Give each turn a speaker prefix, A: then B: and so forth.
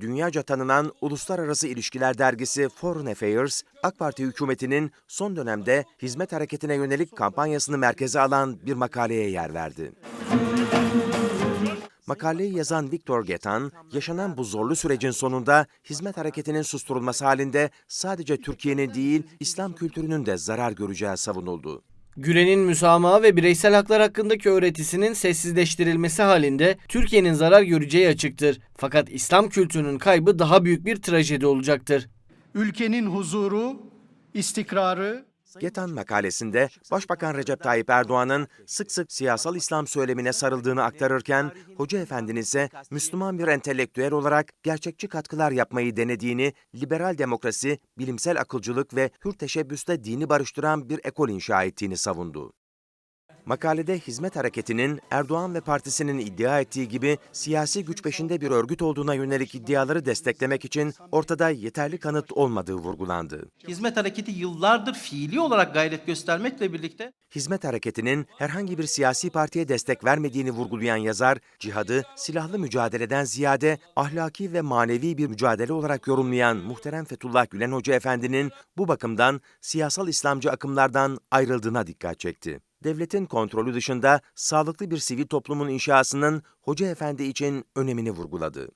A: dünyaca tanınan Uluslararası İlişkiler Dergisi Foreign Affairs, AK Parti hükümetinin son dönemde hizmet hareketine yönelik kampanyasını merkeze alan bir makaleye yer verdi. Makaleyi yazan Viktor Getan, yaşanan bu zorlu sürecin sonunda hizmet hareketinin susturulması halinde sadece Türkiye'nin değil, İslam kültürünün de zarar göreceği savunuldu.
B: Gülen'in müsamaha ve bireysel haklar hakkındaki öğretisinin sessizleştirilmesi halinde Türkiye'nin zarar göreceği açıktır. Fakat İslam kültürünün kaybı daha büyük bir trajedi olacaktır.
C: ülkenin huzuru, istikrarı,
A: Getan makalesinde Başbakan Recep Tayyip Erdoğan'ın sık sık siyasal İslam söylemine sarıldığını aktarırken, Hoca Efendi'nin ise Müslüman bir entelektüel olarak gerçekçi katkılar yapmayı denediğini, liberal demokrasi, bilimsel akılcılık ve hür teşebbüste dini barıştıran bir ekol inşa ettiğini savundu. Makalede hizmet hareketinin Erdoğan ve partisinin iddia ettiği gibi siyasi güç peşinde bir örgüt olduğuna yönelik iddiaları desteklemek için ortada yeterli kanıt olmadığı vurgulandı.
D: Hizmet hareketi yıllardır fiili olarak gayret göstermekle birlikte
A: Hizmet hareketinin herhangi bir siyasi partiye destek vermediğini vurgulayan yazar, cihadı silahlı mücadeleden ziyade ahlaki ve manevi bir mücadele olarak yorumlayan muhterem Fethullah Gülen Hoca Efendi'nin bu bakımdan siyasal İslamcı akımlardan ayrıldığına dikkat çekti. Devletin kontrolü dışında sağlıklı bir sivil toplumun inşasının Hoca Efendi için önemini vurguladı.